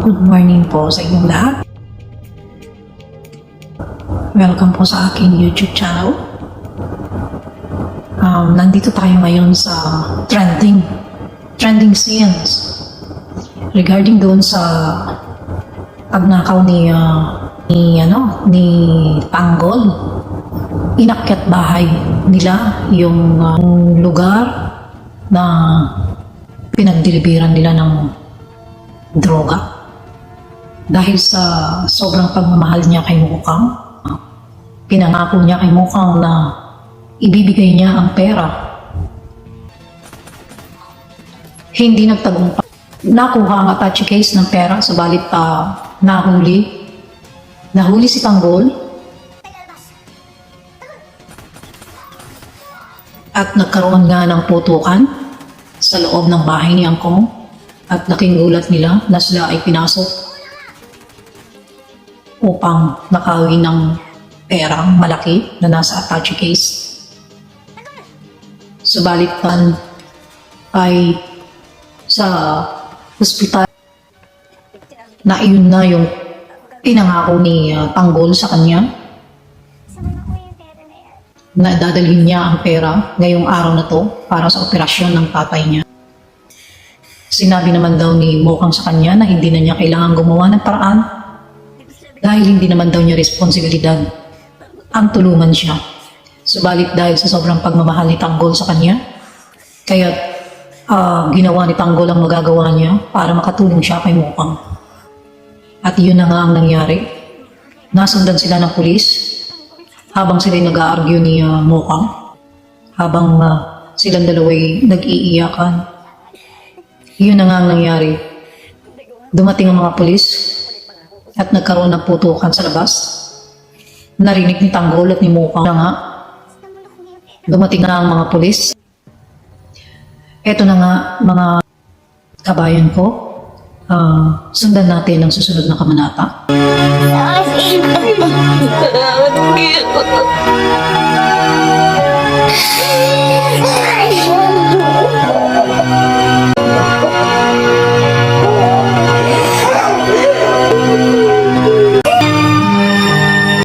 Good morning po sa inyong lahat. Welcome po sa aking YouTube channel. Um, nandito tayo ngayon sa trending, trending scenes regarding doon sa pagnakaw ni, ah, ni, ano, ni Tanggol. Inakyat bahay nila yung ah, lugar na pinagdilibiran nila ng droga dahil sa sobrang pagmamahal niya kay Mukang, pinangako niya kay Mukang na ibibigay niya ang pera. Hindi nagtagumpay. Nakuha ang Apache case ng pera, subalit pa nahuli. Nahuli si Tanggol. At nagkaroon nga ng putukan sa loob ng bahay ni Angkong. At laking gulat nila na sila ay pinasok upang nakawin ng perang malaki na nasa Apache case. Subalit pan ay sa hospital na iyon na yung pinangako ni uh, Tanggol sa kanya na dadalhin niya ang pera ngayong araw na to para sa operasyon ng tatay niya. Sinabi naman daw ni Mokang sa kanya na hindi na niya kailangan gumawa ng paraan dahil hindi naman daw niya responsibilidad ang tulungan siya. Subalit dahil sa sobrang pagmamahal ni Tanggol sa kanya, kaya ah, ginawa ni Tanggol ang magagawa niya para makatulong siya kay Mokang. At yun na nga ang nangyari. Nasundan sila ng pulis habang sila nag-aargue ni ah, Mokang. Habang ah, silang dalaway nag-iiyakan. Yun na nga ang nangyari. Dumating ang mga pulis at nagkaroon ng putukan sa labas. Narinig ni Tanggol at ni Mukang na nga. Dumating na ang mga pulis. Eto na nga mga kabayan ko. Ah, sundan natin ang susunod na kamanata. Salamat